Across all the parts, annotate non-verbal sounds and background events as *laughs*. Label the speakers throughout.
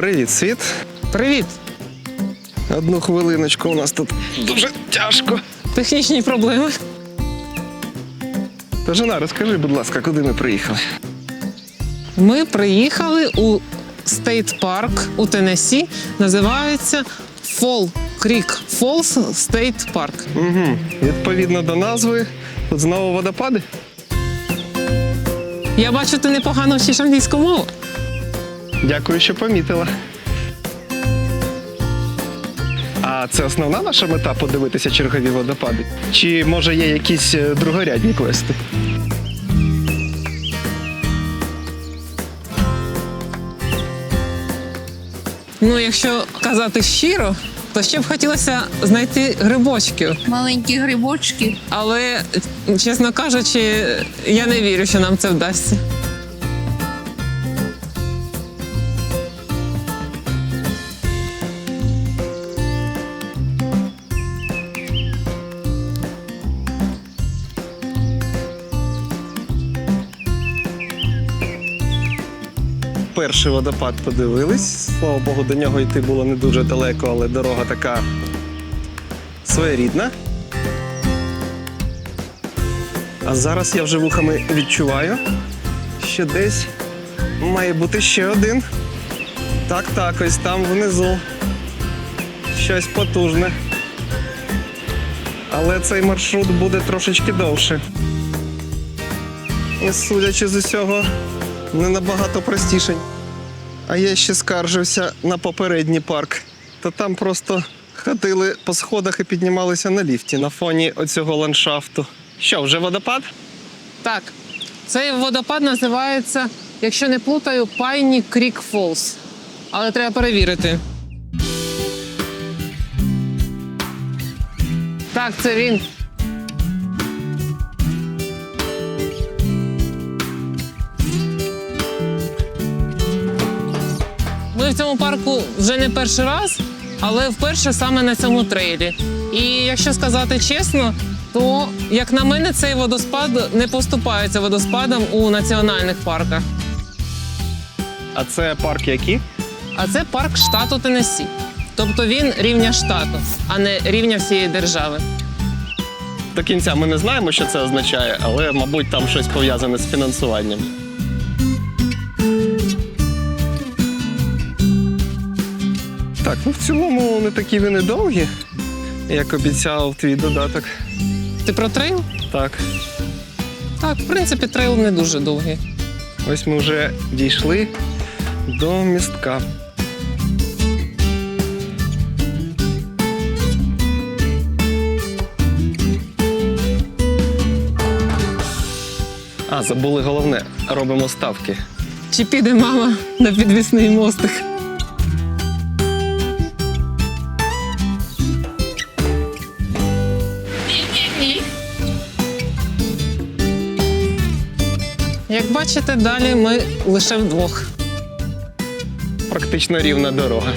Speaker 1: Привіт, світ.
Speaker 2: Привіт!
Speaker 1: Одну хвилиночку, у нас тут дуже тяжко.
Speaker 2: Технічні проблеми.
Speaker 1: Та жена, розкажи, будь ласка, куди ми приїхали?
Speaker 2: Ми приїхали у Стейт Парк у Теннессі. Називається Fall Creek Falls State Park.
Speaker 1: Угу. Відповідно до назви, тут знову водопади.
Speaker 2: Я бачу, ти непогано вчиш англійську мову.
Speaker 1: Дякую, що помітила. А це основна наша мета подивитися чергові водопади? Чи може є якісь е, другорядні квести?
Speaker 2: Ну, якщо казати щиро, то ще б хотілося знайти грибочків.
Speaker 3: маленькі грибочки.
Speaker 2: Але, чесно кажучи, я не вірю, що нам це вдасться.
Speaker 1: Перший водопад подивились. Слава Богу, до нього йти було не дуже далеко, але дорога така своєрідна. А зараз я вже вухами відчуваю, що десь має бути ще один. Так, так, ось там внизу. Щось потужне. Але цей маршрут буде трошечки довше. І судячи з усього, не набагато простіший. А я ще скаржився на попередній парк. Та там просто ходили по сходах і піднімалися на ліфті на фоні оцього ландшафту. Що, вже водопад?
Speaker 2: Так, цей водопад називається, якщо не плутаю, Пайні Крік Фолс. Але треба перевірити. Так, це він. Цьому парку вже не перший раз, але вперше саме на цьому трейлі. І якщо сказати чесно, то, як на мене, цей водоспад не поступається водоспадам у національних парках.
Speaker 1: А це парк який?
Speaker 2: А це парк штату Теннессі. Тобто він рівня штату, а не рівня всієї держави.
Speaker 1: До кінця ми не знаємо, що це означає, але, мабуть, там щось пов'язане з фінансуванням. Ну в цілому не такі вони довгі, як обіцяв твій додаток.
Speaker 2: Ти про трейл?
Speaker 1: Так,
Speaker 2: Так, в принципі, трейл не дуже довгий.
Speaker 1: ось ми вже дійшли до містка. А, забули головне, робимо ставки.
Speaker 2: Чи піде мама на підвісний мостик? Бачите, далі ми лише вдвох.
Speaker 1: Практично рівна дорога.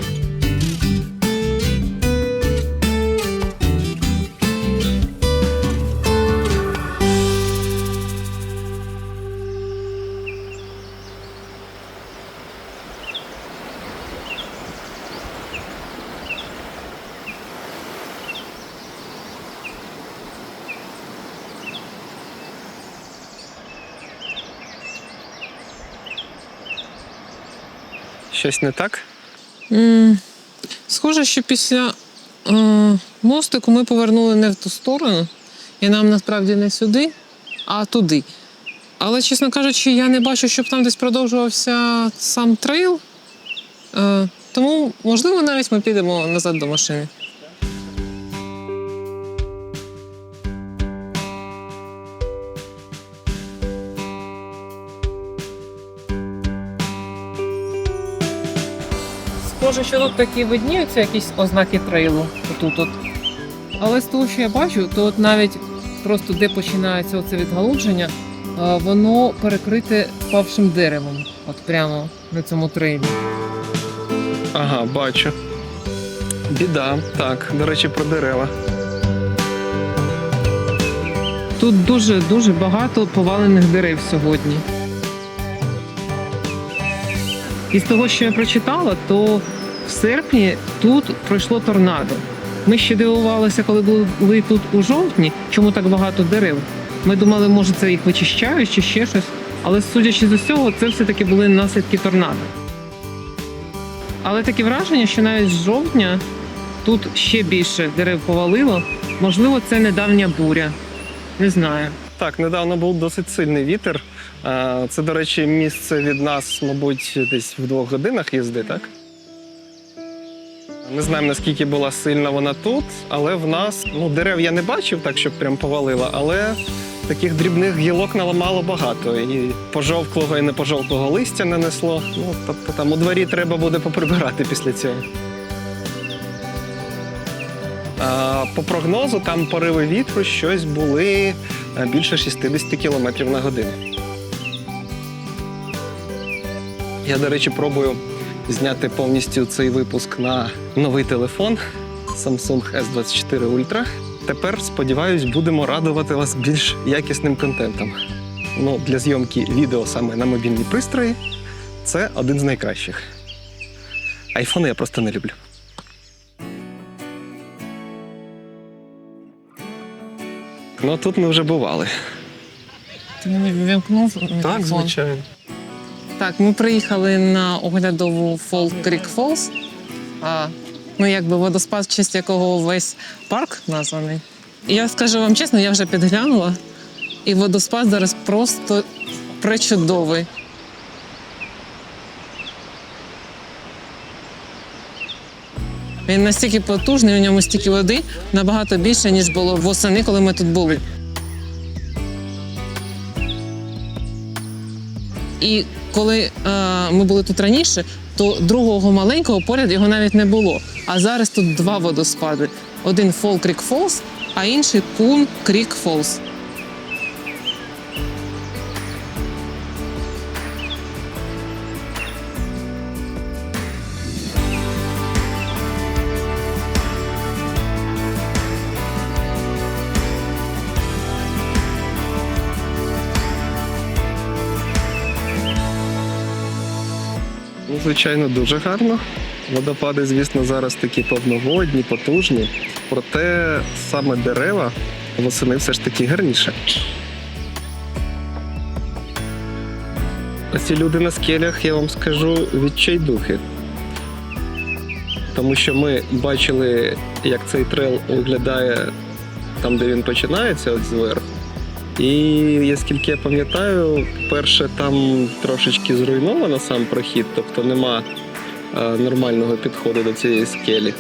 Speaker 1: Щось не так?
Speaker 2: Mm. Схоже, що після е, мостику ми повернули не в ту сторону, і нам насправді не сюди, а туди. Але, чесно кажучи, я не бачу, щоб там десь продовжувався сам трейл. Е, тому, можливо, навіть ми підемо назад до машини. Що тут такі видніються якісь ознаки трейлу. Отут от. Але з того, що я бачу, то от навіть просто де починається оце відгалудження, е, воно перекрите впавшим деревом. От прямо на цьому трейлі.
Speaker 1: Ага, бачу. Біда. Так, до речі, про дерева.
Speaker 2: Тут дуже дуже багато повалених дерев сьогодні. І з того, що я прочитала, то в серпні тут пройшло торнадо. Ми ще дивувалися, коли були тут у жовтні, чому так багато дерев. Ми думали, може, це їх вичищають чи ще щось. Але судячи з усього, це все-таки були наслідки торнадо. Але таке враження, що навіть з жовтня тут ще більше дерев повалило. Можливо, це недавня буря. Не знаю.
Speaker 1: Так, недавно був досить сильний вітер. Це, до речі, місце від нас, мабуть, десь в двох годинах їзди, так? Не знаємо, наскільки була сильна вона тут, але в нас ну, дерев я не бачив, так щоб прям повалило, але таких дрібних гілок наламало багато. І пожовклого і непожовклого листя нанесло. Ну, тобто там у дворі треба буде поприбирати після цього. А, По прогнозу, там пориви вітру щось були е, більше 60 км на годину. Я, до речі, пробую зняти повністю цей випуск на новий телефон Samsung S24 Ultra. Тепер, сподіваюсь, будемо радувати вас більш якісним контентом. Ну, для зйомки відео саме на мобільні пристрої це один з найкращих. Айфони я просто не люблю. Ну тут ми вже бували.
Speaker 2: Ти мені вімкнув мікрофон?
Speaker 1: звичайно.
Speaker 2: Так, ми приїхали на оглядову Fall Creek Falls. А, ну, якби водоспад, в честь якого весь парк названий. Я скажу вам чесно, я вже підглянула, і водоспад зараз просто пречудовий. Він настільки потужний, у ньому стільки води набагато більше, ніж було восени, коли ми тут були. І коли е, ми були тут раніше, то другого маленького поряд його навіть не було. А зараз тут два водоспади: один Fall Creek Falls, а інший Coon Creek Falls.
Speaker 1: Звичайно, дуже гарно. Водопади, звісно, зараз такі повноводні, потужні. Проте саме дерева восени все ж таки гарніше. А ці люди на скелях, я вам скажу, відчайдухи. Тому що ми бачили, як цей трейл виглядає там, де він починається, от зверху. І я я пам'ятаю, перше там трошечки зруйновано сам прохід, тобто нема е, нормального підходу до цієї скелі.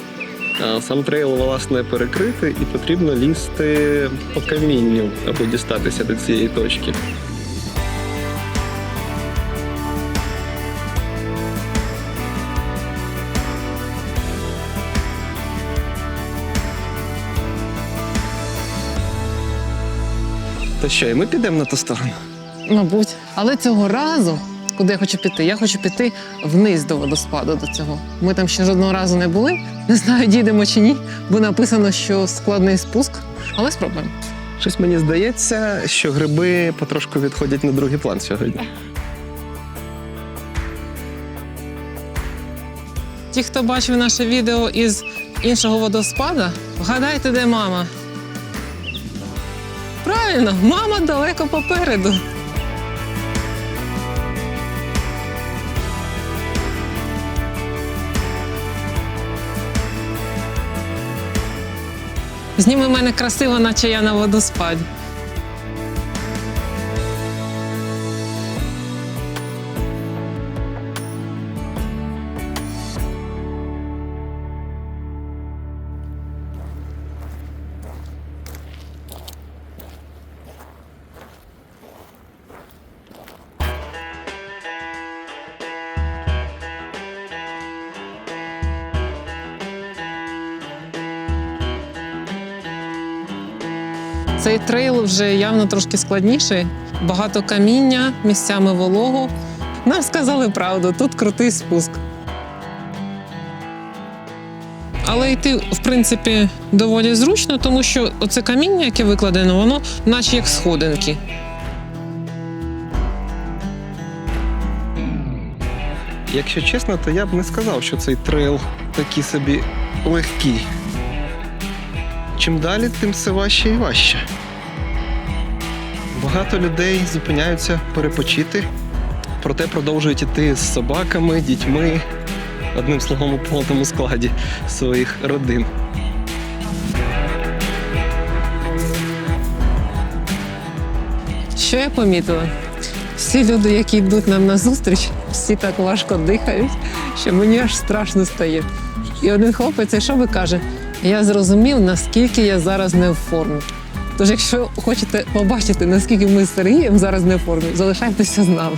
Speaker 1: Сам трейл, власне, перекритий і потрібно лізти по камінню, аби дістатися до цієї точки. То що, і ми підемо на ту сторону?
Speaker 2: Мабуть. Але цього разу, куди я хочу піти, я хочу піти вниз до водоспаду до цього. Ми там ще жодного разу не були. Не знаю, дійдемо чи ні, бо написано, що складний спуск, але спробуємо.
Speaker 1: Щось мені здається, що гриби потрошку відходять на другий план сьогодні.
Speaker 2: Ті, хто бачив наше відео із іншого водоспада, вгадайте, де мама. Правильно, мама далеко попереду. Зніми мене красиво, наче я на водоспаді. Цей трейл вже явно трошки складніший. Багато каміння, місцями волого. Нам сказали правду, тут крутий спуск. Але йти, в принципі, доволі зручно, тому що оце каміння, яке викладено, воно наче як сходинки.
Speaker 1: якщо чесно, то я б не сказав, що цей трейл такий собі легкий. Чим далі, тим все важче і важче. Багато людей зупиняються перепочити, проте продовжують іти з собаками, дітьми, одним словом у повному складі своїх родин.
Speaker 2: Що я помітила? Всі люди, які йдуть нам на зустріч, всі так важко дихають, що мені аж страшно стає. І один хлопець, що ви каже, я зрозумів, наскільки я зараз не в формі. Тож, якщо хочете побачити, наскільки ми з Сергієм зараз не в формі, залишайтеся з нами.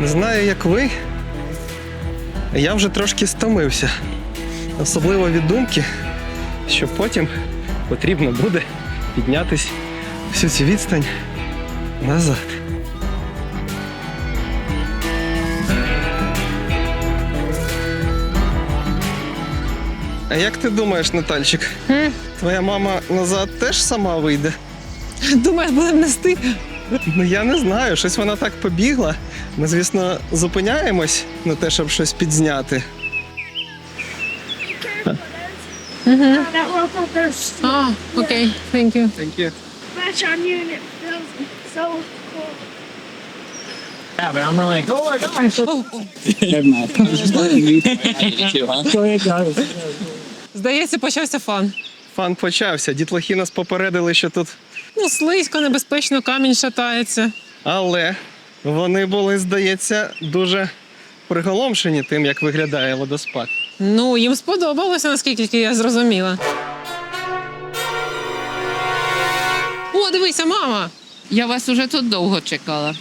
Speaker 1: Не знаю, як ви. Я вже трошки стомився. Особливо від думки, що потім потрібно буде піднятись всю цю відстань назад. А як ти думаєш, Натальчик, твоя мама назад теж сама вийде?
Speaker 2: Думаєш, будемо нести?
Speaker 1: Ну я не знаю, щось вона так побігла. Ми, звісно, зупиняємось на те, щоб щось підзняти.
Speaker 3: That local thirst
Speaker 2: А, окей, thank you.
Speaker 3: match on you and it feels so cool.
Speaker 4: Yeah, but I'm like, oh my gosh.
Speaker 2: О,
Speaker 4: Never mind. I was just letting you too, huh? Go ahead, guys.
Speaker 2: Здається, почався фан.
Speaker 1: Фан почався. Дітлахи нас попередили, що тут.
Speaker 2: Ну, слизько, небезпечно, камінь шатається.
Speaker 1: Але вони були, здається, дуже приголомшені тим, як виглядає водоспад.
Speaker 2: Ну, їм сподобалося, наскільки я зрозуміла. О, дивися, мама!
Speaker 5: Я вас уже тут довго чекала.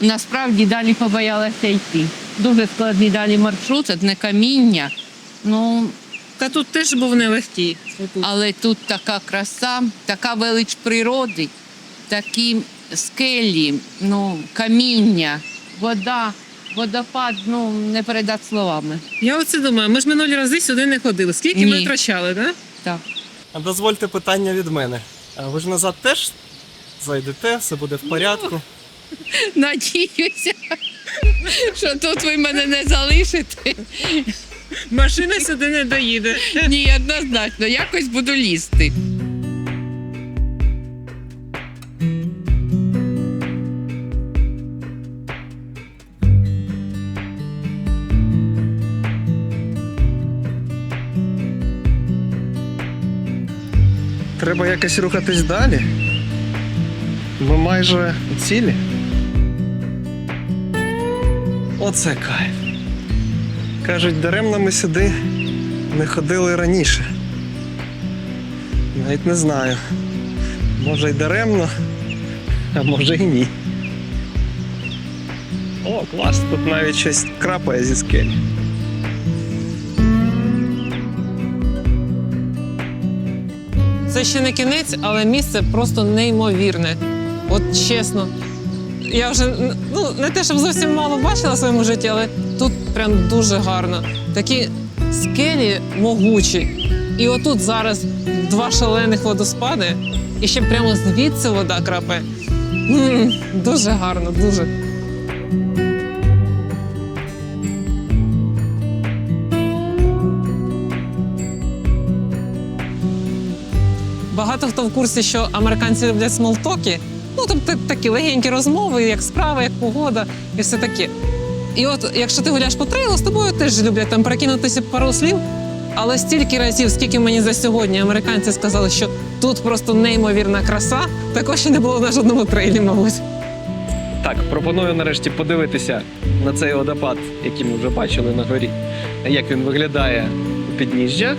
Speaker 5: Насправді далі побоялася йти. Дуже складний далі маршрут, одне каміння. Ну,
Speaker 2: Та тут теж був нелегкий.
Speaker 5: але тут така краса, така велич природи, такі скелі, ну, каміння, вода, водопад, ну, не передати словами.
Speaker 2: Я оце думаю, ми ж минулі рази сюди не ходили. Скільки ми
Speaker 5: Ні.
Speaker 2: втрачали, так?
Speaker 5: Так.
Speaker 1: А дозвольте питання від мене. А ви ж назад теж зайдете, все буде в порядку.
Speaker 5: Надіюся, що тут ви мене не залишите.
Speaker 2: Машина сюди не доїде.
Speaker 5: Ні, однозначно, якось буду лізти.
Speaker 1: Треба якось рухатись далі. Ми майже цілі. Оце кайф. Кажуть, даремно ми сюди не ходили раніше. Навіть не знаю. Може й даремно, а може й ні. О, клас, тут навіть щось крапає зі скелі.
Speaker 2: Це ще не кінець, але місце просто неймовірне. От чесно. Я вже ну, не те, щоб зовсім мало бачила в своєму житті, але тут прям дуже гарно. Такі скелі могучі. І отут зараз два шалених водоспади, і ще прямо звідси вода крапає. М, Дуже гарно, дуже. Багато хто в курсі, що американці люблять смолтоки. Ну, тобто такі легенькі розмови, як справа, як погода, і все таке. І от, якщо ти гуляєш по трейлу, з тобою теж люблять там перекинутися пару слів. Але стільки разів, скільки мені за сьогодні американці сказали, що тут просто неймовірна краса, також ще не було на жодному трейлі, мабуть.
Speaker 1: Так, пропоную нарешті подивитися на цей водопад, який ми вже бачили на горі. Як він виглядає у підніжжя.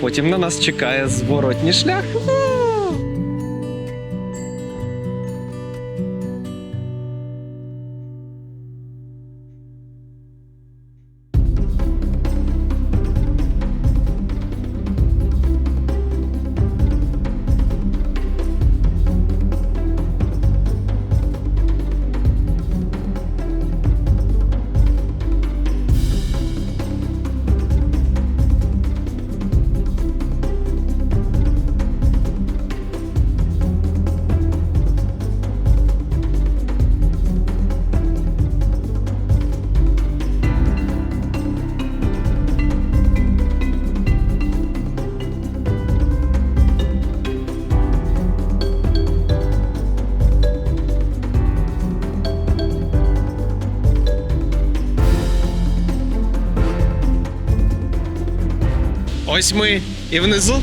Speaker 1: Потім на нас чекає зворотній шлях. Ось ми і внизу.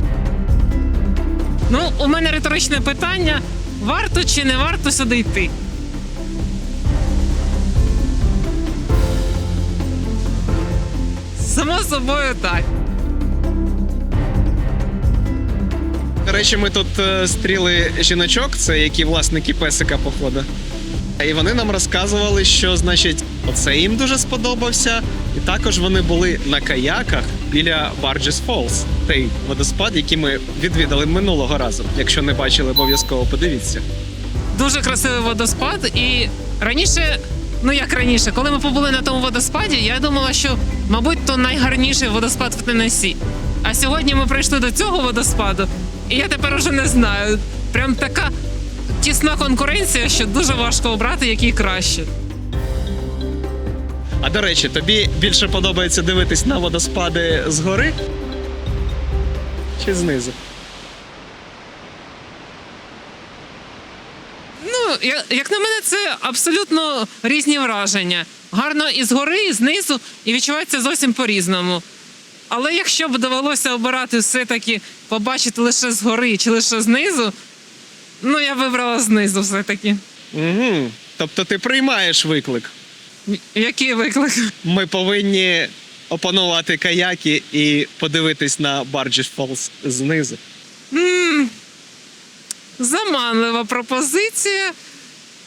Speaker 2: Ну, у мене риторичне питання: варто чи не варто сюди йти? Само собою так.
Speaker 1: До речі, ми тут е, стріли жіночок, це які власники песика, походу. І вони нам розказували, що значить, оце їм дуже сподобався. І також вони були на каяках біля Barges Falls, той водоспад, який ми відвідали минулого разу. Якщо не бачили, обов'язково подивіться.
Speaker 2: Дуже красивий водоспад. І раніше, ну як раніше, коли ми побули на тому водоспаді, я думала, що, мабуть, то найгарніший водоспад в Теннессі. А сьогодні ми прийшли до цього водоспаду, і я тепер уже не знаю. Прям така тісна конкуренція, що дуже важко обрати, який краще.
Speaker 1: А до речі, тобі більше подобається дивитись на водоспади згори чи знизу?
Speaker 2: Ну, я- як на мене, це абсолютно різні враження. Гарно і згори, і знизу, і відчувається зовсім по-різному. Але якщо б довелося обирати все-таки побачити лише згори чи лише знизу, ну я вибрала знизу все-таки.
Speaker 1: Угу. Тобто ти приймаєш виклик.
Speaker 2: Який виклик?
Speaker 1: Ми повинні опанувати каяки і подивитись на Barges Falls знизу.
Speaker 2: м заманлива пропозиція.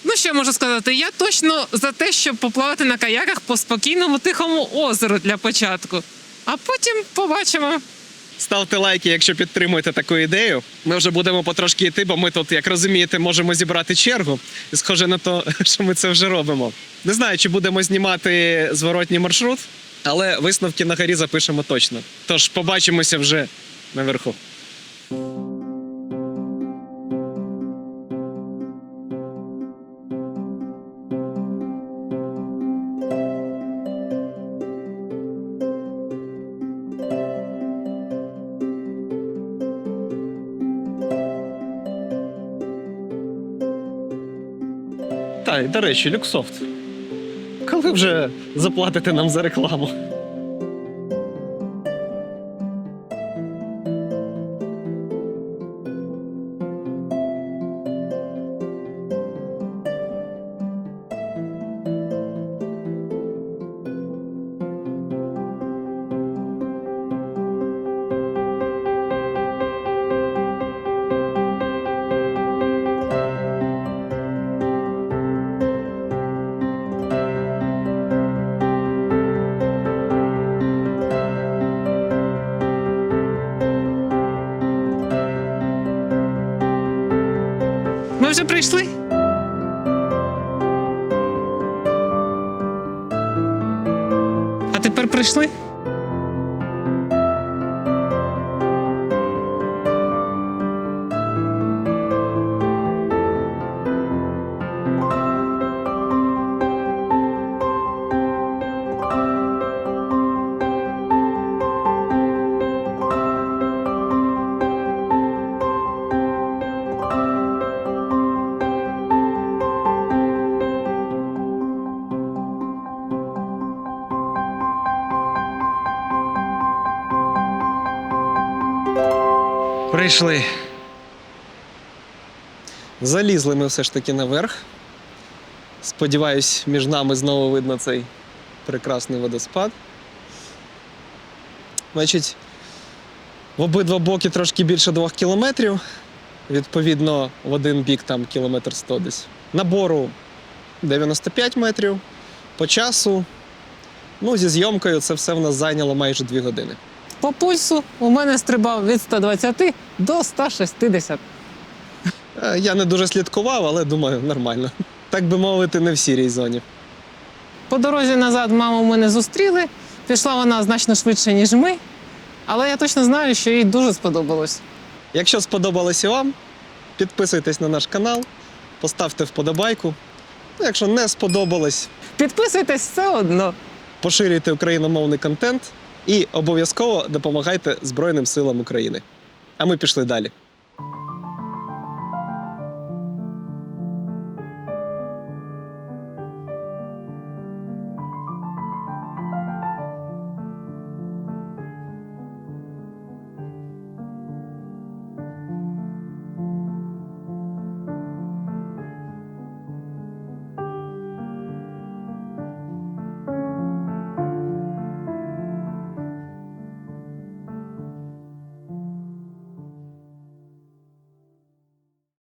Speaker 2: Ну, що я можу сказати? Я точно за те, щоб поплавати на каяках по спокійному тихому озеру для початку. А потім побачимо.
Speaker 1: Ставте лайки, якщо підтримуєте таку ідею. Ми вже будемо потрошки йти, бо ми тут, як розумієте, можемо зібрати чергу. І схоже на те, *laughs* що ми це вже робимо. Не знаю, чи будемо знімати зворотній маршрут, але висновки на горі запишемо точно. Тож побачимося вже наверху. Речі, Люксофт. Коли вже заплатите нам за рекламу?
Speaker 2: Прийшли. А тепер прийшли?
Speaker 1: Прийшли. Залізли ми все ж таки наверх. Сподіваюсь, між нами знову видно цей прекрасний водоспад. Значить, в обидва боки трошки більше двох кілометрів. Відповідно, в один бік там кілометр 100 десь. Набору 95 метрів. По часу. Ну, зі зйомкою це все в нас зайняло майже 2 години.
Speaker 2: По пульсу у мене стрибав від 120 до 160.
Speaker 1: Е, Я не дуже слідкував, але думаю, нормально. Так би мовити, не в сірій зоні.
Speaker 2: По дорозі назад маму ми не зустріли. Пішла вона значно швидше, ніж ми. Але я точно знаю, що їй дуже сподобалось.
Speaker 1: Якщо сподобалось і вам, підписуйтесь на наш канал, поставте вподобайку. Ну, якщо не сподобалось,
Speaker 2: Підписуйтесь все одно.
Speaker 1: поширюйте україномовний контент і обов'язково допомагайте Збройним силам України. А ми пішли далі.